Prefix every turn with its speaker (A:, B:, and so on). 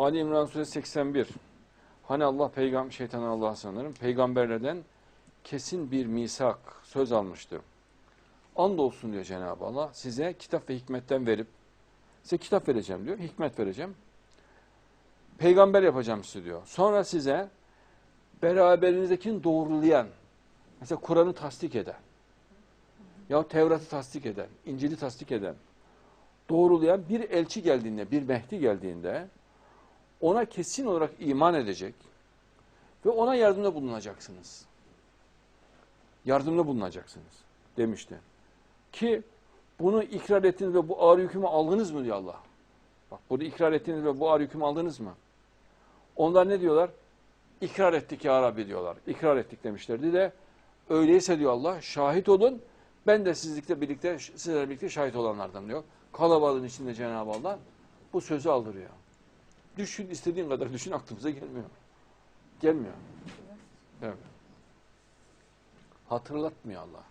A: Ali İmran Suresi 81. Hani Allah peygam şeytan Allah sanırım peygamberlerden kesin bir misak söz almıştı. Andolsun diyor Cenab-ı Allah size kitap ve hikmetten verip size kitap vereceğim diyor. Hikmet vereceğim. Peygamber yapacağım sizi diyor. Sonra size beraberinizdekini doğrulayan mesela Kur'an'ı tasdik eden ya Tevrat'ı tasdik eden, İncil'i tasdik eden doğrulayan bir elçi geldiğinde, bir Mehdi geldiğinde ona kesin olarak iman edecek ve ona yardımda bulunacaksınız. Yardımda bulunacaksınız demişti. Ki bunu ikrar ettiniz ve bu ağır hükmü aldınız mı diyor Allah. Bak bunu ikrar ettiniz ve bu ağır hükmü aldınız mı? Onlar ne diyorlar? İkrar ettik ya Rabbi diyorlar. İkrar ettik demişlerdi de öyleyse diyor Allah şahit olun ben de sizlikle birlikte sizlerle birlikte şahit olanlardan diyor. Kalabalığın içinde Cenab-ı Allah bu sözü aldırıyor. Düşün istediğin kadar düşün aklımıza gelmiyor. Gelmiyor. Evet. Hatırlatmıyor Allah.